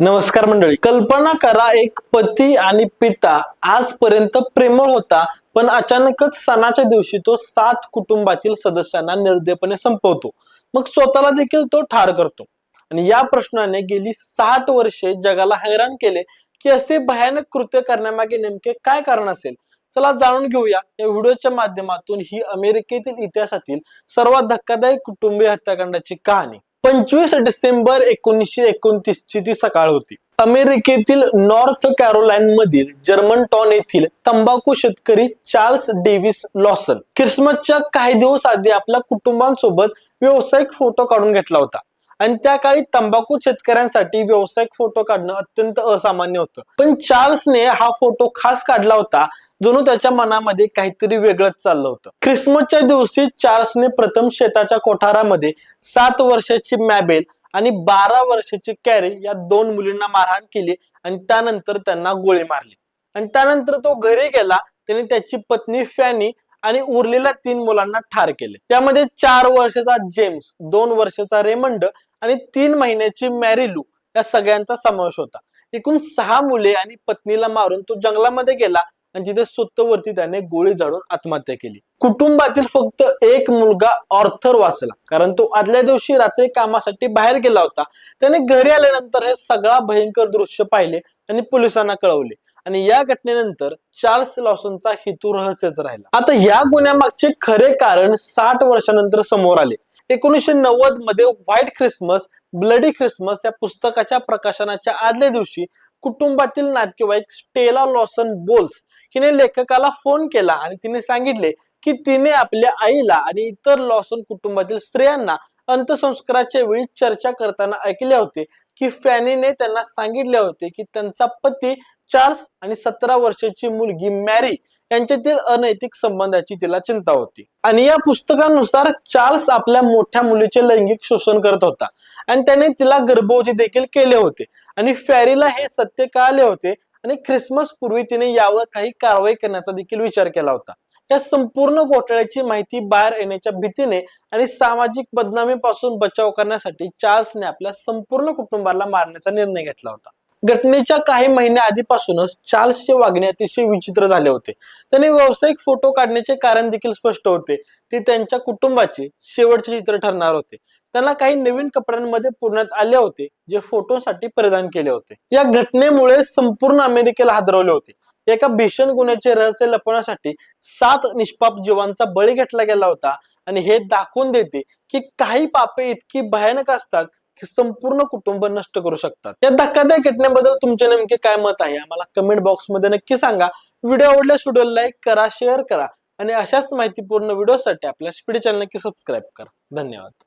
नमस्कार मंडळी. कल्पना करा एक पती आणि पिता आजपर्यंत प्रेमळ होता पण अचानकच सणाच्या दिवशी तो सात कुटुंबातील सदस्यांना निर्दयपणे संपवतो. मग स्वतःला देखील तो ठार करतो. आणि या प्रश्नाने गेली साठ वर्षे जगाला हैराण केले की असे भयानक कृत्य करण्यामागे नेमके काय कारण असेल? चला जाणून घेऊया. या व्हिडिओच्या माध्यमातून ही अमेरिकेतील इतिहासातील सर्वात धक्कादायक कुटुंबीय हत्याकांडाची कहाणी. पंचवीस डिसेंबर एकोणीसशे एकोणतीस ची ती सकाळ होती. अमेरिकेतील नॉर्थ कॅरोलाइन मधील जर्मन टॉन येथील तंबाखू शेतकरी चार्ल्स डेव्हिस लॉसन क्रिसमसच्या काही दिवस आधी आपल्या कुटुंबांसोबत व्यावसायिक फोटो काढून घेतला होता. आणि त्या काळी तंबाखू शेतकऱ्यांसाठी व्यावसायिक फोटो काढणं अत्यंत असामान्य होतं. पण चार्ल्सने हा फोटो खास काढला होता जणू त्याच्या मनामध्ये काहीतरी वेगळंच चाललं होतं. ख्रिसमसच्या दिवशी चार्ल्सने प्रथम शेताच्या कोठारामध्ये सात वर्षाची मॅबेल आणि बारा वर्षाची कॅरी या दोन मुलींना मारहाण केली आणि त्यानंतर त्यांना गोळी मारली. आणि त्यानंतर तो घरी गेला त्याने त्याची पत्नी फॅनी आणि उरलेल्या तीन मुलांना ठार केले. त्यामध्ये चार वर्षाचा जेम्स दोन वर्षाचा रेमंड आणि तीन महिन्याची मॅरिलू या सगळ्यांचा समावेश होता. एकूण सहा मुले आणि पत्नीला मारून तो जंगलामध्ये गेला आणि तिथे स्वतःवरती त्याने गोळी झाडून आत्महत्या केली. कुटुंबातील फक्त एक मुलगा ऑर्थर वाचला कारण तो आदल्या दिवशी रात्री कामासाठी बाहेर गेला होता. त्याने घरी आल्यानंतर हे सगळा भयंकर दृश्य पाहिले आणि पोलिसांना कळवले. आणि या घटनेनंतर चार्ल्स लॉसनचा हेतू रहस्यच राहिला. आता या गुन्ह्यामागचे खरे कारण साठ वर्षानंतर समोर आले. एकोणीसशे नव्वदमध्ये व्हाईट ख्रिसमस ब्लडी ख्रिसमस या पुस्तकाच्या प्रकाशनाच्या आदल्या दिवशी कुटुंबातील नातेवाईक स्टेला लॉसन बोल्स हिने लेखकाला फोन केला आणि तिने सांगितले की तिने आपल्या आईला आणि इतर लॉसन कुटुंबातील स्त्रियांना अंत्यसंस्काराच्या वेळी चर्चा करताना ऐकले होते की फॅनीने त्यांना सांगितले होते की त्यांचा पती चार्ल्स आणि सतरा वर्षाची मुलगी मॅरी यांच्यातील अनैतिक संबंधाची तिला चिंता होती. आणि या पुस्तकानुसार चार्ल्स आपल्या मोठ्या मुलीचे लैंगिक शोषण करत होता. आणि त्याने तिला गर्भवती देखील केले होते. आणि फॅरीला हे सत्य कळाले होते आणि ख्रिसमस पूर्वी तिने यावर काही कारवाई करण्याचा देखील विचार केला होता. या संपूर्ण घोटाळ्याची माहिती बाहेर येण्याच्या भीतीने आणि सामाजिक बदनामीपासून बचाव करण्यासाठी चार्ल्सने आपल्या संपूर्ण कुटुंबाला मारण्याचा निर्णय घेतला होता. घटनेच्या काही महिन्या आधीपासूनच चार्ल्सचे वागणे अतिशय विचित्र झाले होते. त्याने व्यावसायिक फोटो काढण्याचे कारण देखील स्पष्ट होते. ते त्यांच्या कुटुंबाचे शेवटचे चित्र ठरणार होते. त्यांना काही नवीन कपड्यांमध्ये पुरण्यात आले होते जे फोटोसाठी परिधान केले होते. या घटनेमुळे संपूर्ण अमेरिकेला हादरवले होते. एका भीषण गुन्ह्याचे रहस्य लपवण्यासाठी सात निष्पाप जीवांचा बळी घेतला गेला होता. आणि हे दाखवून देते की काही पापे इतकी भयानक असतात की संपूर्ण कुटुंब नष्ट करू शकतात. या धक्कादायक घटनेबद्दल तुमचे नेमके काय मत आहे? आम्हाला कमेंट बॉक्समध्ये नक्की सांगा. व्हिडिओ आवडल्यास व्हिडिओ लाईक करा शेअर करा. आणि अशाच माहितीपूर्ण व्हिडिओसाठी आपल्या स्पीड चॅनल नक्की सबस्क्राईब करा. धन्यवाद.